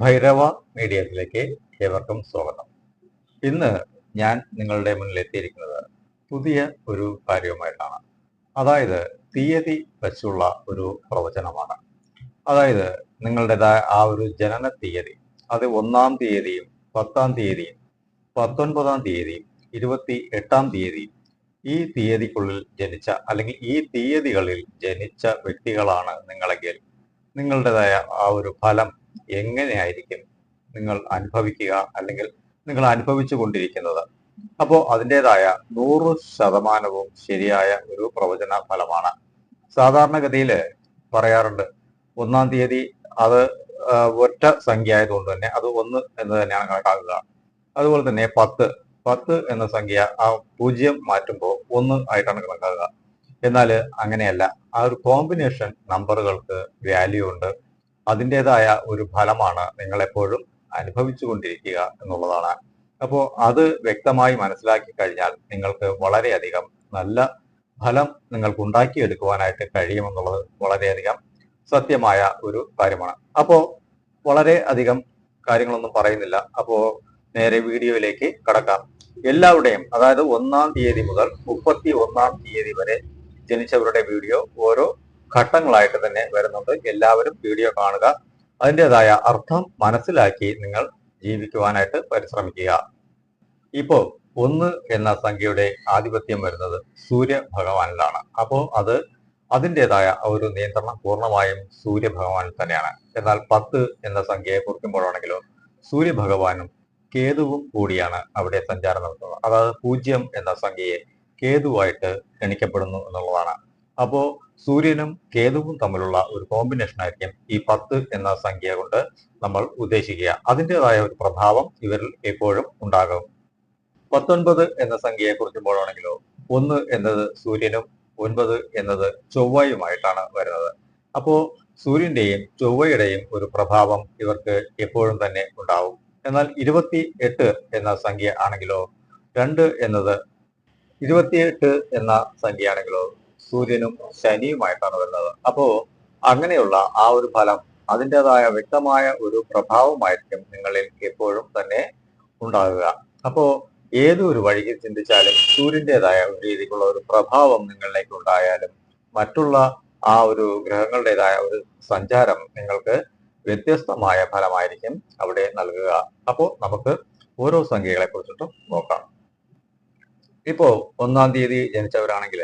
ഭൈരവ മീഡിയത്തിലേക്ക് ഏവർക്കും സ്വാഗതം. ഇന്ന് ഞാൻ നിങ്ങളുടെ മുന്നിൽ എത്തിയിരിക്കുന്നത് പുതിയ ഒരു കാര്യവുമായിട്ടാണ്. അതായത് തീയതി വച്ചുള്ള ഒരു പ്രവചനമാണ്. അതായത് നിങ്ങളുടേതായ ആ ഒരു ജനന തീയതി അത് ഒന്നാം തീയതിയും പത്താം തീയതിയും പത്തൊൻപതാം തീയതിയും ഇരുപത്തി എട്ടാം തീയതിയും ഈ തീയതിക്കുള്ളിൽ ജനിച്ച അല്ലെങ്കിൽ ഈ തീയതികളിൽ ജനിച്ച വ്യക്തികളാണ് നിങ്ങളെങ്കിൽ നിങ്ങളുടേതായ ആ ഒരു ഫലം എങ്ങനെയായിരിക്കും നിങ്ങൾ അനുഭവിക്കുക അല്ലെങ്കിൽ നിങ്ങൾ അനുഭവിച്ചു കൊണ്ടിരിക്കുന്നത്? അപ്പോൾ അതിന്റെതായ നൂറ് ശതമാനവും ശരിയായ ഒരു പ്രവചന ഫലമാണ്. സാധാരണഗതിയിൽ പറയാറുണ്ട് ഒന്നാം തീയതി അത് ഒറ്റ സംഖ്യ ആയതുകൊണ്ട് തന്നെ അത് ഒന്ന് എന്ന് തന്നെയാണ് കണക്കാക്കുക. അതുപോലെ തന്നെ പത്ത് പത്ത് എന്ന സംഖ്യ ആ പൂജ്യം മാറ്റുമ്പോൾ ഒന്ന് ആയിട്ടാണ് കണക്കാക്കുക. എന്നാൽ അങ്ങനെയല്ല ആ ഒരു കോമ്പിനേഷൻ നമ്പറുകൾക്ക് വാല്യൂ ഉണ്ട്. അതിന്റെതായ ഒരു ഫലമാണ് നിങ്ങൾ എപ്പോഴും അനുഭവിച്ചു കൊണ്ടിരിക്കുക എന്നുള്ളതാണ്. അപ്പോൾ അത് വ്യക്തമായി മനസ്സിലാക്കി കഴിഞ്ഞാൽ നിങ്ങൾക്ക് വളരെയധികം നല്ല ഫലം നിങ്ങൾക്ക് ഉണ്ടാക്കിയെടുക്കുവാനായിട്ട് കഴിയുമെന്നുള്ളത് വളരെയധികം സത്യമായ ഒരു കാര്യമാണ്. അപ്പോൾ വളരെ അധികം കാര്യങ്ങളൊന്നും പറയുന്നില്ല. അപ്പോൾ നേരെ വീഡിയോയിലേക്ക് കടക്കാം. എല്ലാവരുടെയും അതായത് ഒന്നാം തീയതി മുതൽ മുപ്പത്തി ഒന്നാം തീയതി വരെ ജനിച്ചവരുടെ വീഡിയോ ഓരോ ഘട്ടങ്ങളായിട്ട് തന്നെ വരുന്നുണ്ട്. എല്ലാവരും വീഡിയോ കാണുക. അതിന്റെതായ അർത്ഥം മനസ്സിലാക്കി നിങ്ങൾ ജീവിക്കുവാനായിട്ട് പരിശ്രമിക്കുക. ഇപ്പോൾ ഒന്ന് എന്ന സംഖ്യയുടെ ആധിപത്യം വരുന്നത് സൂര്യ ഭഗവാനിലാണ് അപ്പോൾ അത് അതിന്റെതായ ഒരു നിയന്ത്രണം പൂർണമായും സൂര്യ ഭഗവാനിൽ തന്നെയാണ്. എന്നാൽ പത്ത് എന്ന സംഖ്യയെ കുറിക്കുമ്പോഴാണെങ്കിലും സൂര്യ ഭഗവാനും കേതുവും കൂടിയാണ് അവിടെ സഞ്ചാരം നടത്തുന്നത്. അതായത് പൂജ്യം എന്ന സംഖ്യയെ കേതുവായിട്ട് ഗണിക്കപ്പെടുന്നു എന്നുള്ളതാണ്. അപ്പോ സൂര്യനും കേതുവും തമ്മിലുള്ള ഒരു കോമ്പിനേഷൻ ആയിരിക്കും ഈ പത്ത് എന്ന സംഖ്യ കൊണ്ട് നമ്മൾ ഉദ്ദേശിക്കുക. അതിന്റെതായ ഒരു പ്രഭാവം ഇവരിൽ എപ്പോഴും ഉണ്ടാകും. പത്തൊൻപത് എന്ന സംഖ്യയെ കുറിക്കുമ്പോഴാണെങ്കിലോ ഒന്ന് എന്നത് സൂര്യനും ഒൻപത് എന്നത് ചൊവ്വയുമായിട്ടാണ് വരുന്നത്. അപ്പോ സൂര്യന്റെയും ചൊവ്വയുടെയും ഒരു പ്രഭാവം ഇവർക്ക് എപ്പോഴും തന്നെ ഉണ്ടാവും. എന്നാൽ ഇരുപത്തി എട്ട് എന്ന സംഖ്യ ആണെങ്കിലോ രണ്ട് എന്നത് ഇരുപത്തിയെട്ട് എന്ന സംഖ്യ ആണെങ്കിലോ സൂര്യനും ശനിയുമായിട്ടാണ് വരുന്നത്. അപ്പോ അങ്ങനെയുള്ള ആ ഒരു ഫലം അതിന്റെതായ വ്യക്തമായ ഒരു പ്രഭാവമായിരിക്കും നിങ്ങളിൽ എപ്പോഴും തന്നെ ഉണ്ടാകുക. അപ്പോ ഏതൊരു വഴിക്ക് ചിന്തിച്ചാലും സൂര്യന്റെതായ ഒരു രീതിക്കുള്ള ഒരു പ്രഭാവം നിങ്ങളിലേക്ക് ഉണ്ടായാലും മറ്റുള്ള ആ ഒരു ഗ്രഹങ്ങളുടേതായ ഒരു സഞ്ചാരം നിങ്ങൾക്ക് വ്യത്യസ്തമായ ഫലമായിരിക്കും അവിടെ നൽകുക. അപ്പോൾ നമുക്ക് ഓരോ സംഖ്യകളെ കുറിച്ചിട്ടും നോക്കാം. ഇപ്പോ ഒന്നാം തീയതി ജനിച്ചവരാണെങ്കിൽ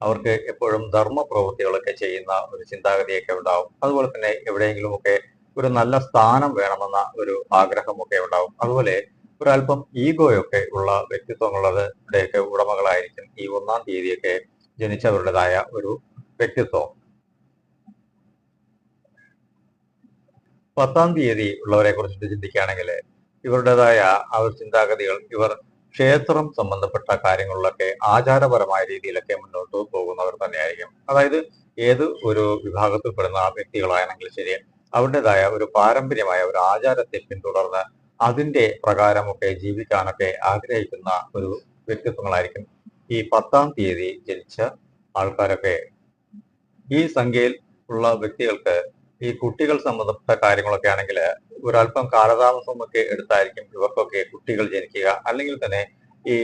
അവർക്ക് എപ്പോഴും ധർമ്മ പ്രവൃത്തികളൊക്കെ ചെയ്യുന്ന ഒരു ചിന്താഗതിയൊക്കെ ഉണ്ടാവും. അതുപോലെ തന്നെ എവിടെയെങ്കിലുമൊക്കെ ഒരു നല്ല സ്ഥാനം വേണമെന്ന ഒരു ആഗ്രഹമൊക്കെ ഉണ്ടാവും. അതുപോലെ ഒരല്പം ഈഗോയൊക്കെ ഉള്ള വ്യക്തിത്വങ്ങളുടെയൊക്കെ ഉടമകളായിരിക്കും. ഈ ഒന്നാം തീയതിയൊക്കെ ജനിച്ചവരുടേതായ ഒരു വ്യക്തിത്വം. പത്താം തീയതി ഉള്ളവരെ കുറിച്ചിട്ട് ചിന്തിക്കുകയാണെങ്കിൽ ഇവരുടേതായ ആ ഒരു ചിന്താഗതികൾ ഇവർ ക്ഷേത്രം സംബന്ധപ്പെട്ട കാര്യങ്ങളിലൊക്കെ ആചാരപരമായ രീതിയിലൊക്കെ മുന്നോട്ട് പോകുന്നവർ തന്നെയായിരിക്കും. അതായത് ഏത് ഒരു വിഭാഗത്തിൽപ്പെടുന്ന വ്യക്തികളാണെങ്കിൽ ശരി അവരുടേതായ ഒരു പാരമ്പര്യമായ ഒരു ആചാരത്തെ പിന്തുടർന്ന് അതിന്റെ പ്രകാരമൊക്കെ ജീവിക്കാനൊക്കെ ആഗ്രഹിക്കുന്ന ഒരു വ്യക്തിത്വങ്ങളായിരിക്കും ഈ പത്താം തീയതി ജനിച്ച ആൾക്കാരൊക്കെ. ഈ സംഖ്യയിൽ ഉള്ള വ്യക്തികൾക്ക് ഈ കുട്ടികൾ സംബന്ധപ്പെട്ട കാര്യങ്ങളൊക്കെ ആണെങ്കിൽ ഒരല്പം കാലതാമസമൊക്കെ എടുത്തായിരിക്കും ഇവർക്കൊക്കെ കുട്ടികൾ ജനിക്കുക. അല്ലെങ്കിൽ തന്നെ ഈ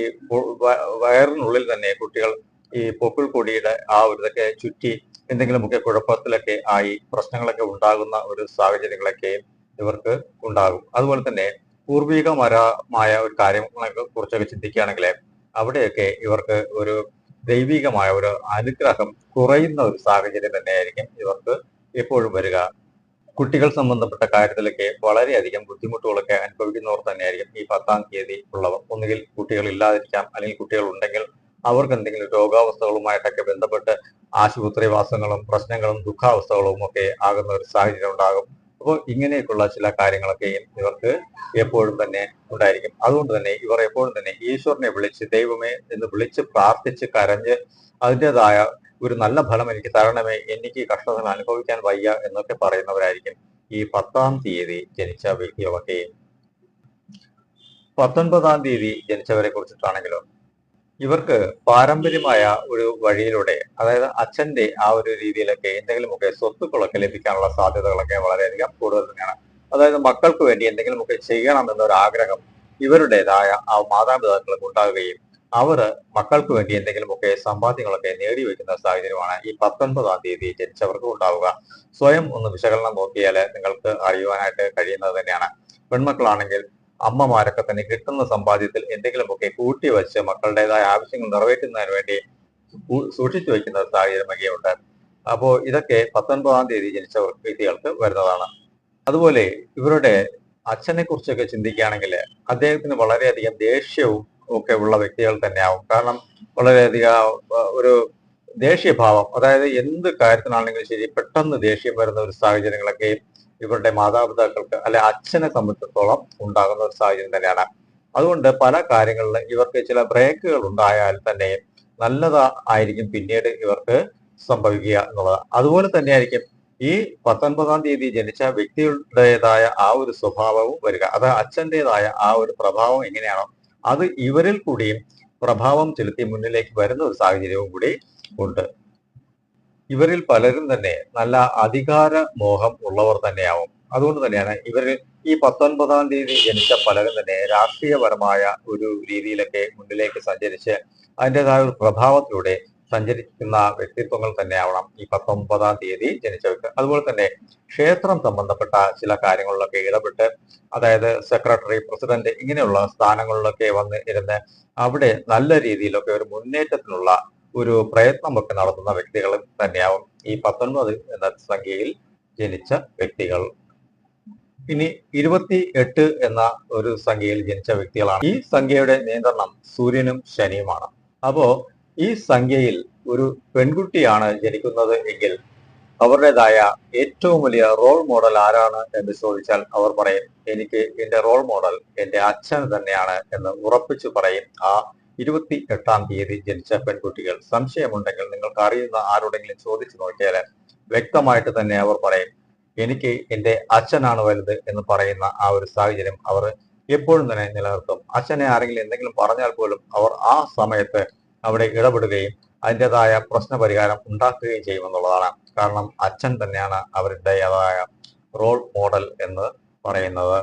വയറിനുള്ളിൽ തന്നെ കുട്ടികൾ ഈ പൊക്കിൾ കൊടിയുടെ ആ ഒരു ഇതൊക്കെ ചുറ്റി എന്തെങ്കിലുമൊക്കെ കുഴപ്പത്തിലൊക്കെ ആയി പ്രശ്നങ്ങളൊക്കെ ഉണ്ടാകുന്ന ഒരു സാഹചര്യങ്ങളൊക്കെ ഇവർക്ക് ഉണ്ടാകും. അതുപോലെ തന്നെ പൂർവികമരമായ ഒരു കാര്യങ്ങളെ കുറിച്ചൊക്കെ ചിന്തിക്കുകയാണെങ്കിൽ അവിടെയൊക്കെ ഇവർക്ക് ഒരു ദൈവികമായ ഒരു അനുഗ്രഹം കുറയുന്ന ഒരു സാഹചര്യം തന്നെയായിരിക്കും ഇവർക്ക് എപ്പോഴും വരിക. കുട്ടികൾ സംബന്ധപ്പെട്ട കാര്യത്തിലൊക്കെ വളരെയധികം ബുദ്ധിമുട്ടുകളൊക്കെ അനുഭവിക്കുന്നവർ തന്നെയായിരിക്കും. ഈ പത്താം തീയതി ഉള്ളവർ. ഒന്നുകിൽ കുട്ടികൾ ഇല്ലാതിരിക്കാം. അല്ലെങ്കിൽ കുട്ടികൾ ഉണ്ടെങ്കിൽ അവർക്ക് എന്തെങ്കിലും രോഗാവസ്ഥകളുമായിട്ടൊക്കെ ബന്ധപ്പെട്ട് ആശുപത്രിവാസങ്ങളും പ്രശ്നങ്ങളും ദുഃഖാവസ്ഥകളും ഒക്കെ ആകുന്ന ഒരു സാഹചര്യം ഉണ്ടാകും. അപ്പോൾ ഇങ്ങനെയൊക്കെയുള്ള ചില കാര്യങ്ങളൊക്കെയും ഇവർക്ക് എപ്പോഴും തന്നെ ഉണ്ടായിരിക്കും. അതുകൊണ്ട് തന്നെ ഇവർ എപ്പോഴും തന്നെ ഈശ്വരനെ വിളിച്ച് ദൈവമേ എന്ന് വിളിച്ച് പ്രാർത്ഥിച്ച് കരഞ്ഞ് അതിന്റെതായ ഒരു നല്ല ഫലം എനിക്ക് തരണമേ എനിക്ക് കഷ്ടതകൾ അനുഭവിക്കാൻ വയ്യ എന്നൊക്കെ പറയുന്നവരായിരിക്കും ഈ പത്താം തീയതി ജനിച്ച വ്യക്തിയൊക്കെ പത്തൊൻപതാം തീയതി ജനിച്ചവരെ കുറിച്ചിട്ടാണെങ്കിലോ ഇവർക്ക് പാരമ്പര്യമായ ഒരു വഴിയിലൂടെ അതായത് അച്ഛന്റെ ആ ഒരു രീതിയിലൊക്കെ എന്തെങ്കിലുമൊക്കെ സ്വത്തുക്കളൊക്കെ ലഭിക്കാനുള്ള സാധ്യതകളൊക്കെ വളരെയധികം കൂടുതൽ തന്നെയാണ്. അതായത് മക്കൾക്ക് വേണ്ടി എന്തെങ്കിലുമൊക്കെ ചെയ്യണം എന്നൊരു ആഗ്രഹം ഇവരുടേതായ ആ മാതാപിതാക്കൾക്ക് ഉണ്ടാകുകയും അവർ മക്കൾക്ക് വേണ്ടി എന്തെങ്കിലുമൊക്കെ സമ്പാദ്യങ്ങളൊക്കെ നേടിവെക്കുന്ന സാഹചര്യമാണ് ഈ പത്തൊൻപതാം തീയതി ജനിച്ചവർക്കും ഉണ്ടാവുക. സ്വയം ഒന്ന് വിശകലനം നോക്കിയാൽ നിങ്ങൾക്ക് അറിയുവാനായിട്ട് കഴിയുന്നത് തന്നെയാണ്. പെൺമക്കളാണെങ്കിൽ അമ്മമാരൊക്കെ തന്നെ കിട്ടുന്ന സമ്പാദ്യത്തിൽ എന്തെങ്കിലുമൊക്കെ കൂട്ടി വെച്ച് മക്കളുടേതായ ആവശ്യങ്ങൾ നിറവേറ്റുന്നതിന് വേണ്ടി സൂക്ഷിച്ചു വയ്ക്കുന്ന സാഹചര്യം സാഹചര്യമൊക്കെ ഉണ്ട്. അപ്പോൾ ഇതൊക്കെ പത്തൊൻപതാം തീയതി ജനിച്ച വ്യക്തികൾക്ക് വരുന്നതാണ്. അതുപോലെ ഇവരുടെ അച്ഛനെ കുറിച്ചൊക്കെ ചിന്തിക്കുകയാണെങ്കിൽ അദ്ദേഹത്തിന് വളരെയധികം ദേഷ്യവും ഒക്കെ ഉള്ള വ്യക്തികൾ തന്നെയാവും. കാരണം വളരെയധികം ഒരു ദേഷ്യഭാവം. അതായത് എന്ത് കാര്യത്തിനാണെങ്കിലും ശരി പെട്ടെന്ന് ദേഷ്യം വരുന്ന ഒരു സാഹചര്യങ്ങളൊക്കെ ഇവരുടെ മാതാപിതാക്കൾക്ക് അല്ലെ അച്ഛനെ സംബന്ധിച്ചിടത്തോളം ഉണ്ടാകുന്ന ഒരു സാഹചര്യം തന്നെയാണ്. അതുകൊണ്ട് പല കാര്യങ്ങളിലും ഇവർക്ക് ചില ബ്രേക്കുകൾ ഉണ്ടായാൽ തന്നെ നല്ലതാ ആയിരിക്കും പിന്നീട് ഇവർക്ക് സംഭവിക്കുക എന്നുള്ളത്. അതുപോലെ തന്നെയായിരിക്കും ഈ പത്തൊൻപതാം തീയതി ജനിച്ച വ്യക്തിയുടേതായ ആ ഒരു സ്വഭാവവും വരിക. അത് അച്ഛന്റെതായ ആ ഒരു പ്രഭാവം എങ്ങനെയാണോ അത് ഇവരിൽ കൂടിയും പ്രഭാവം ചെലുത്തി മുന്നിലേക്ക് വരുന്ന ഒരു സാഹചര്യവും കൂടി ഉണ്ട്. ഇവരിൽ പലരും തന്നെ നല്ല അധികാര മോഹം ഉള്ളവർ തന്നെയാവും. അതുകൊണ്ട് തന്നെയാണ് ഇവരിൽ ഈ പത്തൊൻപതാം തീയതി ജനിച്ച പലരും തന്നെ രാഷ്ട്രീയപരമായ ഒരു രീതിയിലൊക്കെ മുന്നിലേക്ക് സഞ്ചരിച്ച് അതിന്റെതായ ഒരു പ്രഭാവത്തിലൂടെ സഞ്ചരിക്കുന്ന വ്യക്തിത്വങ്ങൾ തന്നെയാവണം ഈ പത്തൊമ്പതാം തീയതി ജനിച്ചവർക്ക്. അതുപോലെ തന്നെ ക്ഷേത്രം സംബന്ധപ്പെട്ട ചില കാര്യങ്ങളിലൊക്കെ ഇടപെട്ട് അതായത് സെക്രട്ടറി പ്രസിഡന്റ് ഇങ്ങനെയുള്ള സ്ഥാനങ്ങളിലൊക്കെ വന്ന് ഇരുന്ന് അവിടെ നല്ല രീതിയിലൊക്കെ ഒരു മുന്നേറ്റത്തിനുള്ള ഒരു പ്രയത്നമൊക്കെ നടത്തുന്ന വ്യക്തികൾ തന്നെയാവും ഈ പത്തൊൻപത് എന്ന സംഖ്യയിൽ ജനിച്ച വ്യക്തികൾ. ഇനി ഇരുപത്തി എട്ട് എന്ന ഒരു സംഖ്യയിൽ ജനിച്ച വ്യക്തികളാണ്. ഈ സംഖ്യയുടെ നിയന്ത്രണം സൂര്യനും ശനിയുമാണ്. അപ്പോ ഈ സംഖ്യയിൽ ഒരു പെൺകുട്ടിയാണ് ജനിക്കുന്നത് എങ്കിൽ അവരുടേതായ ഏറ്റവും വലിയ റോൾ മോഡൽ ആരാണ് എന്ന് ചോദിച്ചാൽ അവർ പറയും എനിക്ക് എന്റെ റോൾ മോഡൽ എന്റെ അച്ഛൻ തന്നെയാണ് എന്ന് ഉറപ്പിച്ചു പറയും. ആ ഇരുപത്തി എട്ടാം തീയതി ജനിച്ച പെൺകുട്ടികൾ. സംശയമുണ്ടെങ്കിൽ നിങ്ങൾക്ക് അറിയുന്ന ആരോടെങ്കിലും ചോദിച്ചു നോക്കിയാൽ വ്യക്തമായിട്ട് തന്നെ അവർ പറയും എനിക്ക് എന്റെ അച്ഛനാണ് വലുത് എന്ന് പറയുന്ന ആ ഒരു സാഹചര്യം അവർ എപ്പോഴും തന്നെ നിലനിർത്തും. അച്ഛനെ ആരെങ്കിലും എന്തെങ്കിലും പറഞ്ഞാൽ പോലും അവർ ആ സമയത്ത് അവിടെ ഇടപെടുകയും അതിന്റെതായ പ്രശ്നപരിഹാരം ഉണ്ടാക്കുകയും ചെയ്യുമെന്നുള്ളതാണ്. കാരണം അച്ഛൻ തന്നെയാണ് അവരുടേതായ റോൾ മോഡൽ എന്ന് പറയുന്നത്.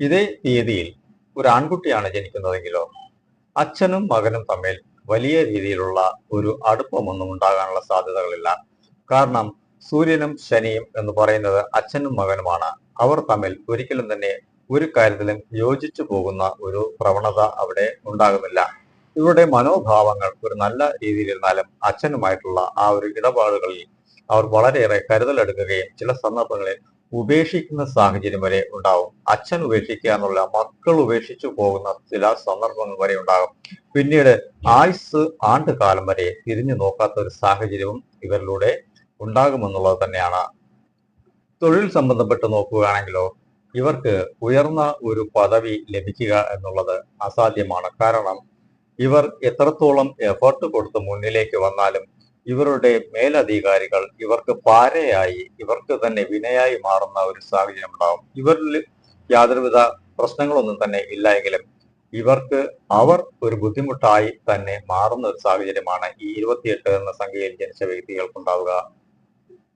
ഇതേ തീയതിയിൽ ഒരു ആൺകുട്ടിയാണ് ജനിക്കുന്നതെങ്കിലോ അച്ഛനും മകനും തമ്മിൽ വലിയ രീതിയിലുള്ള ഒരു അടുപ്പമൊന്നും ഉണ്ടാകാനുള്ള സാധ്യതകളില്ല. കാരണം സൂര്യനും ശനിയും എന്ന് പറയുന്നത് അച്ഛനും മകനുമാണ്. അവർ തമ്മിൽ ഒരിക്കലും തന്നെ ഒരു കാര്യത്തിലും യോജിച്ചു പോകുന്ന ഒരു പ്രവണത അവിടെ ഉണ്ടാകുന്നില്ല. ഇവരുടെ മനോഭാവങ്ങൾ ഒരു നല്ല രീതിയിലിരുന്നാലും അച്ഛനുമായിട്ടുള്ള ആ ഒരു ഇടപാടുകളിൽ അവർ വളരെയേറെ കരുതലെടുക്കുകയും ചില സന്ദർഭങ്ങളിൽ ഉപേക്ഷിക്കുന്ന സാഹചര്യം വരെ ഉണ്ടാവും. അച്ഛൻ ഉപേക്ഷിക്കുക എന്നുള്ള മക്കൾ ഉപേക്ഷിച്ചു പോകുന്ന ചില സന്ദർഭങ്ങൾ വരെ ഉണ്ടാകും. പിന്നീട് ആയുസ് ആണ്ടുകാലം വരെ തിരിഞ്ഞു നോക്കാത്ത ഒരു സാഹചര്യവും ഇവരിലൂടെ ഉണ്ടാകുമെന്നുള്ളത് തന്നെയാണ്. തൊഴിൽ സംബന്ധപ്പെട്ട് നോക്കുകയാണെങ്കിലോ ഇവർക്ക് ഉയർന്ന ഒരു പദവി ലഭിക്കുക എന്നുള്ളത് അസാധ്യമാണ്. കാരണം ഇവർ എത്രത്തോളം എഫർട്ട് കൊടുത്ത് മുന്നിലേക്ക് വന്നാലും ഇവരുടെ മേലധികാരികൾ ഇവർക്ക് പാരയായി ഇവർക്ക് തന്നെ വിനയായി മാറുന്ന ഒരു സാഹചര്യം ഉണ്ടാവും. ഇവരിൽ യാതൊരുവിധ പ്രശ്നങ്ങളൊന്നും തന്നെ ഇല്ല എങ്കിലും ഇവർക്ക് അവർ ഒരു ബുദ്ധിമുട്ടായി തന്നെ മാറുന്ന ഒരു സാഹചര്യമാണ് ഈ ഇരുപത്തിയെട്ട് എന്ന സംഖ്യയിൽ ജനിച്ച വ്യക്തികൾക്കുണ്ടാവുക.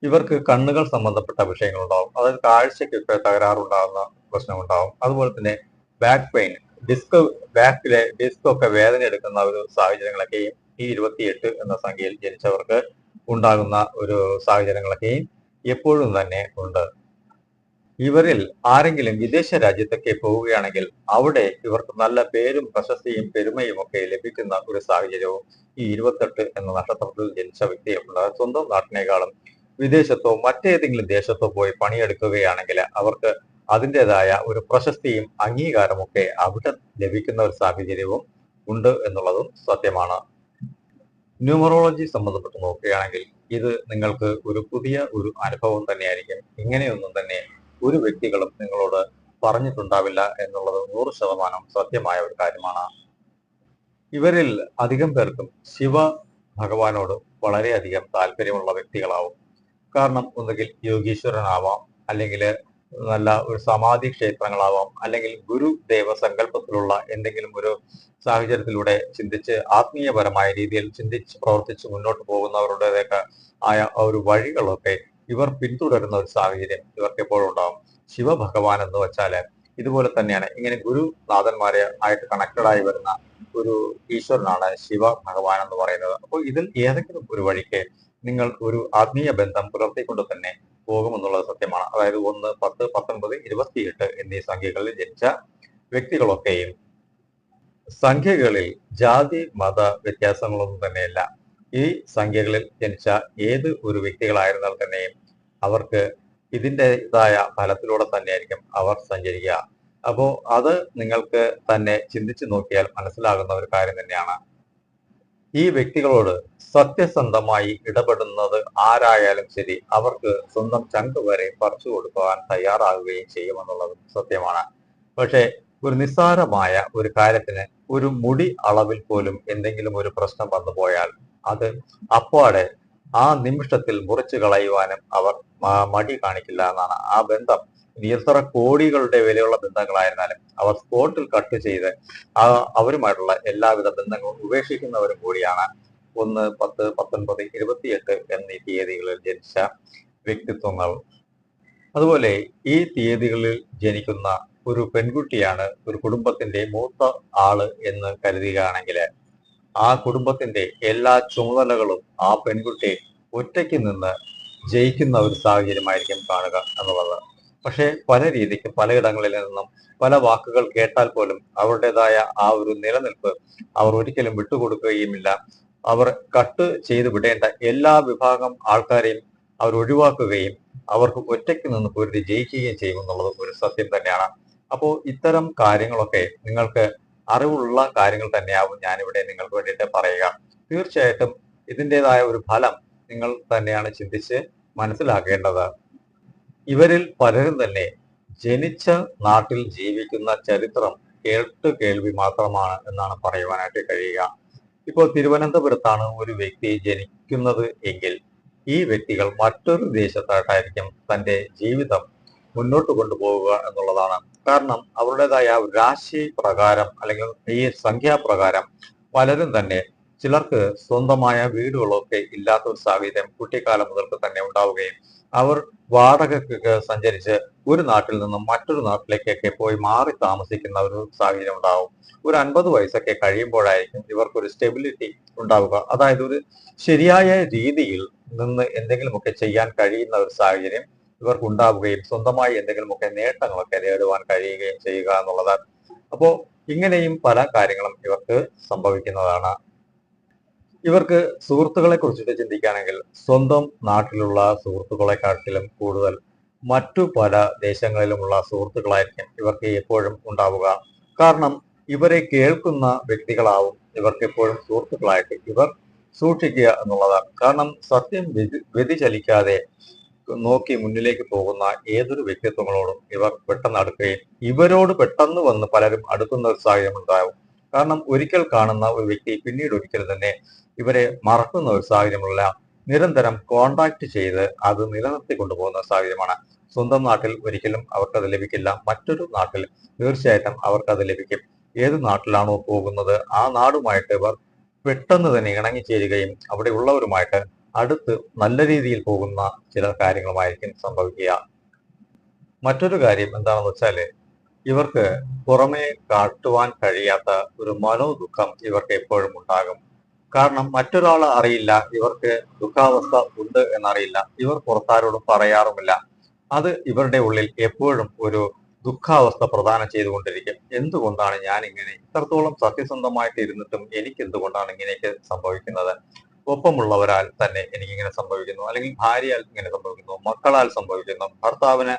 ഇവർക്ക് കണ്ണുകൾ സംബന്ധപ്പെട്ട വിഷയങ്ങൾ ഉണ്ടാവും അതായത് കാഴ്ചയ്ക്കൊക്കെ തകരാറുണ്ടാകുന്ന പ്രശ്നമുണ്ടാവും. അതുപോലെ തന്നെ ബാക്ക് പെയിൻ ഡിസ്ക് ബാക്കിലെ ഡിസ്ക് ഒക്കെ വേദന എടുക്കുന്ന ഒരു സാഹചര്യങ്ങളൊക്കെയും ഈ ഇരുപത്തിയെട്ട് എന്ന സംഖ്യയിൽ ജനിച്ചവർക്ക് ഉണ്ടാകുന്ന ഒരു സാഹചര്യങ്ങളൊക്കെയും എപ്പോഴും തന്നെ ഉണ്ട്. ഇവരിൽ ആരെങ്കിലും വിദേശ രാജ്യത്തൊക്കെ പോവുകയാണെങ്കിൽ അവിടെ ഇവർക്ക് നല്ല പേരും പ്രശസ്തിയും പെരുമയും ഒക്കെ ലഭിക്കുന്ന ഒരു സാഹചര്യവും ഈ ഇരുപത്തെട്ട് എന്ന നക്ഷത്രത്തിൽ ജനിച്ച വ്യക്തിയുണ്ട് സ്വന്തം നാട്ടിനേക്കാളും വിദേശത്തോ മറ്റേതെങ്കിലും ദേശത്തോ പോയി പണിയെടുക്കുകയാണെങ്കിൽ അവർക്ക് അതിന്റെതായ ഒരു പ്രശസ്തിയും അംഗീകാരമൊക്കെ അവിടെ ലഭിക്കുന്ന ഒരു സാഹചര്യവും ഉണ്ട് എന്നുള്ളതും സത്യമാണ്. ന്യൂമറോളജി സംബന്ധപ്പെട്ട് നോക്കുകയാണെങ്കിൽ ഇത് നിങ്ങൾക്ക് ഒരു പുതിയ ഒരു അനുഭവം തന്നെയായിരിക്കും. ഇങ്ങനെയൊന്നും തന്നെ ഒരു വ്യക്തികളും നിങ്ങളോട് പറഞ്ഞിട്ടുണ്ടാവില്ല എന്നുള്ളത് നൂറ് ശതമാനം സത്യമായ ഒരു കാര്യമാണ്. ഇവരിൽ അധികം പേർക്കും ശിവ ഭഗവാനോട് വളരെയധികം താല്പര്യമുള്ള വ്യക്തികളാവും. കാരണം ഒന്നുകിൽ യോഗീശ്വരനാവാം അല്ലെങ്കിൽ നല്ല ഒരു സമാധി ക്ഷേത്രങ്ങളാവാം അല്ലെങ്കിൽ ഗുരു ദേവസങ്കല്പത്തിലുള്ള എന്തെങ്കിലും ഒരു സാഹചര്യത്തിലൂടെ ചിന്തിച്ച് ആത്മീയപരമായ രീതിയിൽ ചിന്തിച്ച് പ്രവർത്തിച്ച് മുന്നോട്ട് പോകുന്നവരുടേതൊക്കെ ആയ ഒരു വഴികളൊക്കെ ഇവർ പിന്തുടരുന്ന ഒരു സാഹചര്യം ഇവർക്ക് എപ്പോഴും ഉണ്ടാവും. ശിവഭഗവാൻ എന്ന് വെച്ചാൽ ഇതുപോലെ തന്നെയാണ്. ഇങ്ങനെ ഗുരുനാഥന്മാരെ ആയിട്ട് കണക്റ്റഡ് ആയി വരുന്ന ഒരു ഈശ്വരനാണ് ശിവ ഭഗവാൻ എന്ന് പറയുന്നത്. അപ്പോൾ ഇതിൽ ഏതെങ്കിലും ഒരു വഴിക്ക് നിങ്ങൾ ഒരു ആത്മീയ ബന്ധം പുലർത്തിക്കൊണ്ട് തന്നെ പോകുമെന്നുള്ളത് സത്യമാണ്. അതായത് ഒന്ന് പത്ത് പത്തൊൻപത് ഇരുപത്തിയെട്ട് എന്നീ സംഖ്യകളിൽ ജനിച്ച വ്യക്തികളൊക്കെയും സംഖ്യകളിൽ ജാതി മത വ്യത്യാസങ്ങളൊന്നും തന്നെയല്ല. ഈ സംഖ്യകളിൽ ജനിച്ച ഏത് ഒരു വ്യക്തികളായിരുന്നാൽ തന്നെയും അവർക്ക് ഇതിന്റെതായ ഫലത്തിലൂടെ തന്നെയായിരിക്കും അവർ സഞ്ചരിക്കുക. അപ്പോൾ അത് നിങ്ങൾക്ക് തന്നെ ചിന്തിച്ചു നോക്കിയാൽ മനസ്സിലാകുന്ന ഒരു കാര്യം തന്നെയാണ്. ഈ വ്യക്തികളോട് സത്യസന്ധമായി ഇടപെടുന്നത് ആരായാലും ശരി അവർക്ക് സ്വന്തം ചങ്ക് വരെ പറിച്ചു കൊടുക്കുവാൻ തയ്യാറാകുകയും ചെയ്യുമെന്നുള്ളത് സത്യമാണ്. പക്ഷേ ഒരു നിസ്സാരമായ ഒരു കാര്യത്തിന് ഒരു മുടി അളവിൽ പോലും എന്തെങ്കിലും ഒരു പ്രശ്നം വന്നു പോയാൽ അത് അപ്പാടെ ആ നിമിഷത്തിൽ മുറിച്ചു കളയുവാനും അവർ മടി കാണിക്കില്ല എന്നാണ്. ആ ബന്ധം എത്ര കോടികളുടെ വിലയുള്ള ബന്ധങ്ങളായിരുന്നാലും അവർ സ്പോട്ടിൽ കട്ട് ചെയ്ത് ആ അവരുമായിട്ടുള്ള എല്ലാവിധ ബന്ധങ്ങളും ഉപേക്ഷിക്കുന്നവരും കൂടിയാണ് ഒന്ന് പത്ത് പത്തൊൻപത് ഇരുപത്തിയെട്ട് എന്നീ തീയതികളിൽ ജനിച്ച വ്യക്തിത്വങ്ങൾ. അതുപോലെ ഈ തീയതികളിൽ ജനിക്കുന്ന ഒരു പെൺകുട്ടിയാണ് ഒരു കുടുംബത്തിന്റെ മൂത്ത ആൾ എന്ന് കരുതുകയാണെങ്കിൽ ആ കുടുംബത്തിന്റെ എല്ലാ ചുമതലകളും ആ പെൺകുട്ടി ഒറ്റയ്ക്ക് നിന്ന് ജയിക്കുന്ന ഒരു സാഹചര്യമായിരിക്കും കാണുക എന്നുള്ളത്. പക്ഷേ പല രീതിക്ക് പലയിടങ്ങളിൽ നിന്നും പല വാക്കുകൾ കേട്ടാൽ പോലും അവരുടേതായ ആ ഒരു നിലനിൽപ്പ് അവർ ഒരിക്കലും വിട്ടുകൊടുക്കുകയുമില്ല. അവർ കട്ട് ചെയ്തു വിടേണ്ട എല്ലാ വിഭാഗം ആൾക്കാരെയും അവർ ഒഴിവാക്കുകയും അവർക്ക് ഒറ്റയ്ക്ക് നിന്ന് പൊരുതി ജയിക്കുകയും ചെയ്യുമെന്നുള്ളത് ഒരു സത്യം തന്നെയാണ്. അപ്പോൾ ഇത്തരം കാര്യങ്ങളൊക്കെ നിങ്ങൾക്ക് അറിവുള്ള കാര്യങ്ങൾ തന്നെയാവും ഞാനിവിടെ നിങ്ങൾക്ക് വേണ്ടിയിട്ട് പറയുക. തീർച്ചയായിട്ടും ഇതിന്റെതായ ഒരു ഫലം നിങ്ങൾ തന്നെയാണ് ചിന്തിച്ച് മനസ്സിലാക്കേണ്ടത്. ഇവരിൽ പലരും തന്നെ ജനിച്ച നാട്ടിൽ ജീവിക്കുന്ന ചരിത്രം കേട്ട് കേൾവി മാത്രമാണ് എന്നാണ് പറയുവാനായിട്ട് കഴിയുക. ഇപ്പോൾ തിരുവനന്തപുരത്താണ് ഒരു വ്യക്തി ജനിക്കുന്നത് എങ്കിൽ ഈ വ്യക്തികൾ മറ്റൊരു ദേശത്തായിട്ടായിരിക്കും തന്റെ ജീവിതം മുന്നോട്ട് കൊണ്ടുപോവുക എന്നുള്ളതാണ്. കാരണം അവരുടേതായ രാശി പ്രകാരം അല്ലെങ്കിൽ ഈ സംഖ്യാപ്രകാരം പലരും തന്നെ ചിലർക്ക് സ്വന്തമായ വീടുകളൊക്കെ ഇല്ലാത്ത ഒരു സാഹചര്യം കുട്ടിക്കാലം മുതൽക്ക് തന്നെ ഉണ്ടാവുകയും അവർ വാടകയ്ക്ക് സഞ്ചരിച്ച് ഒരു നാട്ടിൽ നിന്നും മറ്റൊരു നാട്ടിലേക്കൊക്കെ പോയി മാറി താമസിക്കുന്ന ഒരു സാഹചര്യം ഉണ്ടാവും. ഒരു അൻപത് വയസ്സൊക്കെ കഴിയുമ്പോഴായിരിക്കും ഇവർക്കൊരു സ്റ്റെബിലിറ്റി ഉണ്ടാവുക. അതായത് ഒരു ശരിയായ രീതിയിൽ നിന്ന് എന്തെങ്കിലുമൊക്കെ ചെയ്യാൻ കഴിയുന്ന ഒരു സാഹചര്യം ഇവർക്ക് ഉണ്ടാവുകയും സ്വന്തമായി എന്തെങ്കിലുമൊക്കെ നേട്ടങ്ങളൊക്കെ നേടുവാൻ കഴിയുകയും ചെയ്യുക എന്നുള്ളതാണ്. അപ്പോൾ ഇങ്ങനെയും പല കാര്യങ്ങളും ഇവർക്ക് സംഭവിക്കുന്നതാണ്. ഇവർക്ക് സുഹൃത്തുക്കളെ കുറിച്ചിട്ട് ചിന്തിക്കുകയാണെങ്കിൽ സ്വന്തം നാട്ടിലുള്ള സുഹൃത്തുക്കളെക്കാട്ടിലും കൂടുതൽ മറ്റു പല ദേശങ്ങളിലുമുള്ള സുഹൃത്തുക്കളായിരിക്കും ഇവർക്ക് എപ്പോഴും ഉണ്ടാവുക. കാരണം ഇവരെ കേൾക്കുന്ന വ്യക്തികളാവും ഇവർക്ക് എപ്പോഴും സുഹൃത്തുക്കളായിട്ട് ഇവർ സൂക്ഷിക്കുക എന്നുള്ളതാണ് കാരണം സത്യം വ്യതി- വ്യതിചലിക്കാതെ നോക്കി മുന്നിലേക്ക് പോകുന്ന ഏതൊരു വ്യക്തിത്വങ്ങളോടും ഇവർ പെട്ടെന്ന് അടുക്കുകയും ഇവരോട് പെട്ടെന്ന് വന്ന് പലരും അടുക്കുന്ന ഒരു സാഹചര്യം ഉണ്ടാവും. കാരണം ഒരിക്കൽ കാണുന്ന ഒരു വ്യക്തി പിന്നീട് ഒരിക്കൽ തന്നെ ഇവരെ മറക്കുന്ന ഒരു സാഹചര്യമുള്ള നിരന്തരം കോണ്ടാക്ട് ചെയ്ത് അത് നിലനിർത്തി കൊണ്ടുപോകുന്ന സാഹചര്യമാണ്. സ്വന്തം നാട്ടിൽ ഒരിക്കലും അവർക്കത് ലഭിക്കില്ല. മറ്റൊരു നാട്ടിൽ തീർച്ചയായിട്ടും അവർക്കത് ലഭിക്കും. ഏത് നാട്ടിലാണോ പോകുന്നത് ആ നാടുമായിട്ട് ഇവർ പെട്ടെന്ന് തന്നെ ഇണങ്ങിച്ചേരുകയും അവിടെ ഉള്ളവരുമായിട്ട് അടുത്ത് നല്ല രീതിയിൽ പോകുന്ന ചില കാര്യങ്ങളുമായിരിക്കും സംഭവിക്കുക. മറ്റൊരു കാര്യം എന്താണെന്ന് വെച്ചാൽ ഇവർക്ക് പുറമേ കാട്ടുവാൻ കഴിയാത്ത ഒരു മനോദുഃഖം ഇവർക്ക് എപ്പോഴും ഉണ്ടാകും. കാരണം മറ്റൊരാൾ അറിയില്ല ഇവർക്ക് ദുഃഖാവസ്ഥ ഉണ്ട് എന്നറിയില്ല ഇവർ പുറത്താരോടും പറയാറുമില്ല. അത് ഇവരുടെ ഉള്ളിൽ എപ്പോഴും ഒരു ദുഃഖാവസ്ഥ പ്രദാനം ചെയ്തുകൊണ്ടിരിക്കും. എന്തുകൊണ്ടാണ് ഞാൻ ഇങ്ങനെ ഇത്രത്തോളം സത്യസന്ധമായിട്ട് ഇരുന്നിട്ടും എനിക്ക് എന്തുകൊണ്ടാണ് ഇങ്ങനെയൊക്കെ സംഭവിക്കുന്നത്? ഒപ്പമുള്ളവരാൽ തന്നെ എനിക്ക് ഇങ്ങനെ സംഭവിക്കുന്നു. അല്ലെങ്കിൽ ഭാര്യയാൽ ഇങ്ങനെ സംഭവിക്കുന്നു. മക്കളാൽ സംഭവിക്കുന്നു. ഭർത്താവിന്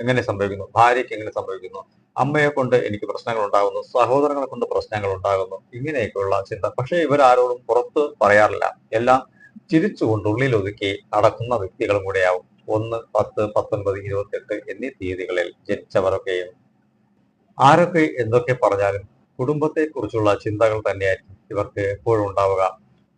എങ്ങനെ സംഭവിക്കുന്നു? ഭാര്യയ്ക്ക് എങ്ങനെ സംഭവിക്കുന്നു? അമ്മയെ കൊണ്ട് എനിക്ക് പ്രശ്നങ്ങൾ ഉണ്ടാകുന്നു സഹോദരങ്ങളെ കൊണ്ട് പ്രശ്നങ്ങൾ ഉണ്ടാകുന്നു ഇങ്ങനെയൊക്കെയുള്ള ചിന്ത. പക്ഷേ ഇവരാരോടും പുറത്ത് പറയാറില്ല. എല്ലാം ചിരിച്ചുകൊണ്ട് ഉള്ളിൽ ഒതുക്കി നടക്കുന്ന വ്യക്തികളും കൂടെയാവും. ഒന്ന് പത്ത് പത്തൊൻപത് ഇരുപത്തെട്ട് എന്നീ തീയതികളിൽ ജനിച്ചവരൊക്കെയും. ആരൊക്കെ എന്തൊക്കെ പറഞ്ഞാലും കുടുംബത്തെക്കുറിച്ചുള്ള ചിന്തകൾ തന്നെയായിരിക്കും ഇവർക്ക് എപ്പോഴും ഉണ്ടാവുക.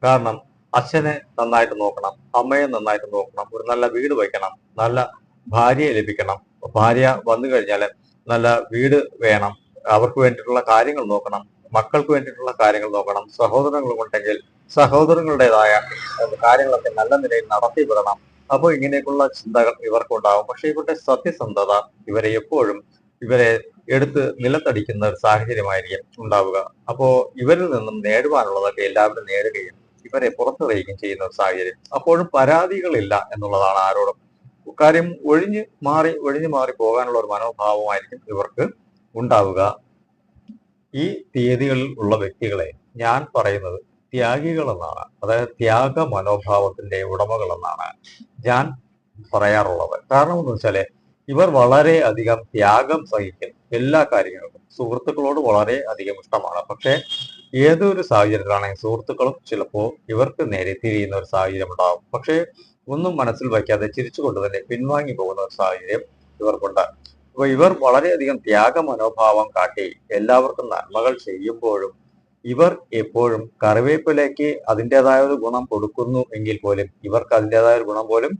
കാരണം അച്ഛനെ നന്നായിട്ട് നോക്കണം അമ്മയെ നന്നായിട്ട് നോക്കണം ഒരു നല്ല വീട് വയ്ക്കണം നല്ല ഭാര്യയെ ലഭിക്കണം. ഭാര്യ വന്നു കഴിഞ്ഞാൽ നല്ല വീട് വേണം. അവർക്ക് വേണ്ടിയിട്ടുള്ള കാര്യങ്ങൾ നോക്കണം. മക്കൾക്ക് വേണ്ടിയിട്ടുള്ള കാര്യങ്ങൾ നോക്കണം. സഹോദരങ്ങൾ ഉണ്ടെങ്കിൽ സഹോദരങ്ങളുടേതായ കാര്യങ്ങളൊക്കെ നല്ല നിലയിൽ നടത്തി വിടണം. അപ്പോൾ ഇങ്ങനെയൊക്കെയുള്ള ചിന്തകൾ ഇവർക്കുണ്ടാവും. പക്ഷേ ഇവരുടെ സത്യസന്ധത ഇവരെ എപ്പോഴും ഇവരെ എടുത്ത് നിലത്തടിക്കുന്ന ഒരു സാഹചര്യമായിരിക്കും ഉണ്ടാവുക. അപ്പോൾ ഇവരിൽ നിന്നും നേടുവാനുള്ളതൊക്കെ എല്ലാവരും നേടുകയും ഇവരെ പുറത്തെറിയുകയും ചെയ്യുന്ന ഒരു സാഹചര്യം. അപ്പോഴും പരാതികളില്ല എന്നുള്ളതാണ് ആരോടും കാര്യം ഒഴിഞ്ഞ് മാറി ഒഴിഞ്ഞു മാറി പോകാനുള്ള ഒരു മനോഭാവമായിരിക്കും ഇവർക്ക് ഉണ്ടാവുക. ഈ തീയതികളിൽ ഉള്ള വ്യക്തികളെ ഞാൻ പറയുന്നത് ത്യാഗികൾ എന്നാണ് അതായത് ത്യാഗ മനോഭാവത്തിന്റെ ഉടമകൾ എന്നാണ് ഞാൻ പറയാറുള്ളത്. കാരണം എന്ന് വെച്ചാൽ ഇവർ വളരെ അധികം ത്യാഗം സഹിക്കും എല്ലാ കാര്യങ്ങൾക്കും. സുഹൃത്തുക്കളോട് വളരെ അധികം ഇഷ്ടമാണ്. പക്ഷെ ഏതൊരു സാഹചര്യത്തിലാണെങ്കിൽ സുഹൃത്തുക്കളും ചിലപ്പോൾ ഇവർക്ക് നേരെ തിരിയുന്ന ഒരു സാഹചര്യം ഉണ്ടാവും പക്ഷേ ഒന്നും മനസ്സിൽ വയ്ക്കാതെ ചിരിച്ചുകൊണ്ട് തന്നെ പിൻവാങ്ങി പോകുന്ന ഒരു സാഹചര്യം ഇവർക്കുണ്ട്. അപ്പൊ ഇവർ വളരെയധികം ത്യാഗ മനോഭാവം കാട്ടി എല്ലാവർക്കും നന്മകൾ ചെയ്യുമ്പോഴും ഇവർ എപ്പോഴും കറിവേപ്പിലേക്ക് അതിന്റെതായ ഒരു ഗുണം കൊടുക്കുന്നു എങ്കിൽ പോലും ഇവർക്ക് അതിന്റെതായ ഒരു ഗുണം പോലും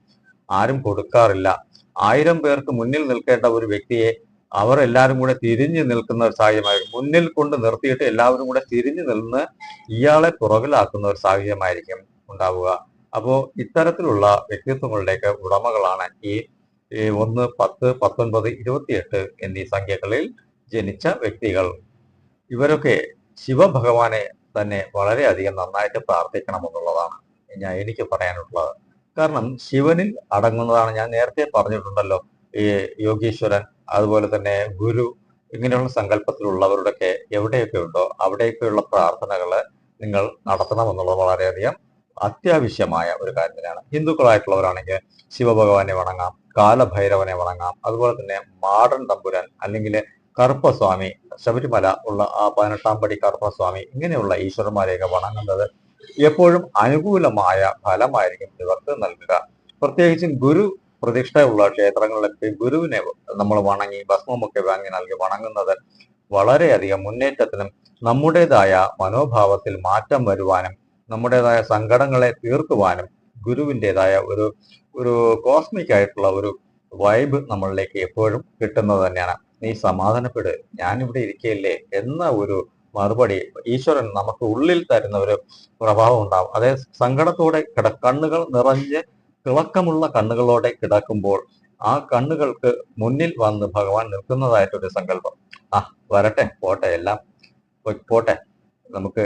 ആരും കൊടുക്കാറില്ല. ആയിരം പേർക്ക് മുന്നിൽ നിൽക്കേണ്ട ഒരു വ്യക്തിയെ അവർ എല്ലാവരും കൂടെ തിരിഞ്ഞു നിൽക്കുന്ന ഒരു സാഹചര്യമായിരിക്കും മുന്നിൽ കൊണ്ട് നിർത്തിയിട്ട് എല്ലാവരും കൂടെ തിരിഞ്ഞു നിന്ന് ഇയാളെ പുറകിലാക്കുന്ന ഒരു സാഹചര്യമായിരിക്കും ഉണ്ടാവുക. അപ്പോൾ ഇത്തരത്തിലുള്ള വ്യക്തിത്വങ്ങളുടെയൊക്കെ ഉടമകളാണ് ഈ ഒന്ന് പത്ത് പത്തൊൻപത് ഇരുപത്തിയെട്ട് എന്നീ സംഖ്യകളിൽ ജനിച്ച വ്യക്തികൾ. ഇവരൊക്കെ ശിവഭഗവാനെ തന്നെ വളരെയധികം നന്നായിട്ട് പ്രാർത്ഥിക്കണമെന്നുള്ളതാണ് ഞാൻ എനിക്ക് പറയാനുള്ളത്. കാരണം ശിവനിൽ അടങ്ങുന്നതാണ് ഞാൻ നേരത്തെ പറഞ്ഞിട്ടുണ്ടല്ലോ ഈ യോഗീശ്വരൻ. അതുപോലെ തന്നെ ഗുരു ഇങ്ങനെയുള്ള സങ്കല്പത്തിലുള്ളവരുടെയൊക്കെ എവിടെയൊക്കെ ഉണ്ടോ അവിടെയൊക്കെയുള്ള പ്രാർത്ഥനകൾ നിങ്ങൾ നടത്തണമെന്നുള്ളത് വളരെയധികം അത്യാവശ്യമായ ഒരു കാര്യം തന്നെയാണ് ഹിന്ദുക്കളായിട്ടുള്ളവരാണെങ്കിൽ ശിവഭഗവാനെ വണങ്ങാം കാലഭൈരവനെ വണങ്ങാം അതുപോലെ തന്നെ മാടൻ തമ്പുരാൻ അല്ലെങ്കിൽ കറുപ്പസ്വാമി ശബരിമല ഉള്ള ആ പതിനെട്ടാം പടി കറുപ്പസ്വാമി ഇങ്ങനെയുള്ള ഈശ്വരന്മാരെയൊക്കെ വണങ്ങുന്നത് എപ്പോഴും അനുകൂലമായ ഫലമായിരിക്കും ഇവർക്ക് നൽകുക. പ്രത്യേകിച്ചും ഗുരു പ്രതിഷ്ഠയുള്ള ക്ഷേത്രങ്ങളിലൊക്കെ ഗുരുവിനെ നമ്മൾ വണങ്ങി ഭസ്മമൊക്കെ വാങ്ങി നൽകി വണങ്ങുന്നത് വളരെയധികം മുന്നേറ്റത്തിനും നമ്മുടേതായ മനോഭാവത്തിൽ മാറ്റം വരുവാനും നമ്മുടേതായ സങ്കടങ്ങളെ തീർക്കുവാനും ഗുരുവിന്റെതായ ഒരു ഒരു കോസ്മിക് ആയിട്ടുള്ള ഒരു വൈബ് നമ്മളിലേക്ക് എപ്പോഴും കിട്ടുന്നത് തന്നെയാണ്. നീ സമാധാനപ്പെട്. ഞാനിവിടെ ഇരിക്കയില്ലേ എന്ന ഒരു മറുപടി ഈശ്വരൻ നമുക്ക് ഉള്ളിൽ തരുന്ന ഒരു പ്രഭാവം ഉണ്ടാവും. അതേ സങ്കടത്തോടെ കിട കണ്ണുകൾ നിറഞ്ഞ് തിളക്കമുള്ള കണ്ണുകളോടെ കിടക്കുമ്പോൾ ആ കണ്ണുകൾക്ക് മുന്നിൽ വന്ന് ഭഗവാൻ നിൽക്കുന്നതായിട്ടൊരു സങ്കല്പം. ആ വരട്ടെ പോട്ടെ എല്ലാം പോട്ടെ. നമുക്ക്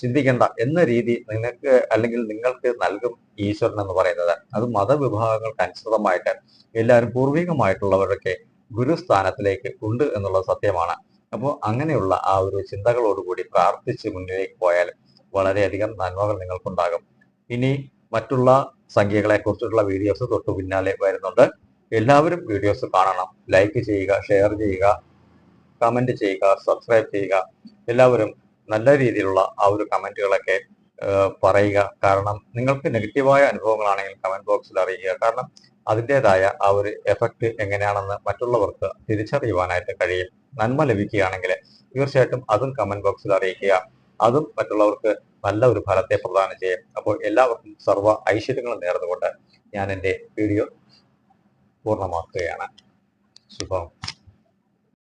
ചിന്തിക്കേണ്ട എന്ന രീതി നിങ്ങൾക്ക് അല്ലെങ്കിൽ നിങ്ങൾക്ക് നൽകും ഈശ്വരൻ എന്ന് പറയുന്നത്. അത് മതവിഭാഗങ്ങൾക്ക് അനുസൃതമായിട്ട് എല്ലാവരും പൂർവികമായിട്ടുള്ളവരൊക്കെ ഗുരുസ്ഥാനത്തിലേക്ക് ഉണ്ട് എന്നുള്ള സത്യമാണ്. അപ്പോൾ അങ്ങനെയുള്ള ആ ഒരു ചിന്തകളോടുകൂടി പ്രാർത്ഥിച്ച് മുന്നിലേക്ക് പോയാൽ വളരെയധികം നന്മകൾ നിങ്ങൾക്കുണ്ടാകും. ഇനി മറ്റുള്ള സംഖ്യകളെ കുറിച്ചിട്ടുള്ള വീഡിയോസ് തൊട്ടു പിന്നാലെ വരുന്നുണ്ട്. എല്ലാവരും വീഡിയോസ് കാണണം. ലൈക്ക് ചെയ്യുക ഷെയർ ചെയ്യുക കമന്റ് ചെയ്യുക സബ്സ്ക്രൈബ് ചെയ്യുക. എല്ലാവരും നല്ല രീതിയിലുള്ള ആ ഒരു കമന്റുകളൊക്കെ പറയുക. കാരണം നിങ്ങൾക്ക് നെഗറ്റീവായ അനുഭവങ്ങളാണെങ്കിൽ കമന്റ് ബോക്സിൽ അറിയിക്കുക. കാരണം അതിന്റെതായ ആ ഒരു എഫക്റ്റ് എങ്ങനെയാണെന്ന് മറ്റുള്ളവർക്ക് തിരിച്ചറിയുവാനായിട്ട് കഴിയും. നന്മ ലഭിക്കുകയാണെങ്കിൽ തീർച്ചയായിട്ടും അതും കമന്റ് ബോക്സിൽ അറിയിക്കുക. അതും മറ്റുള്ളവർക്ക് നല്ല ഒരു ഫലത്തെ പ്രദാനം ചെയ്യും അപ്പോൾ എല്ലാവർക്കും സർവ ഐശ്വര്യങ്ങളും നേർന്നുകൊണ്ട് ഞാൻ എന്റെ വീഡിയോ പൂർണമാക്കുകയാണ്. ശുഭം.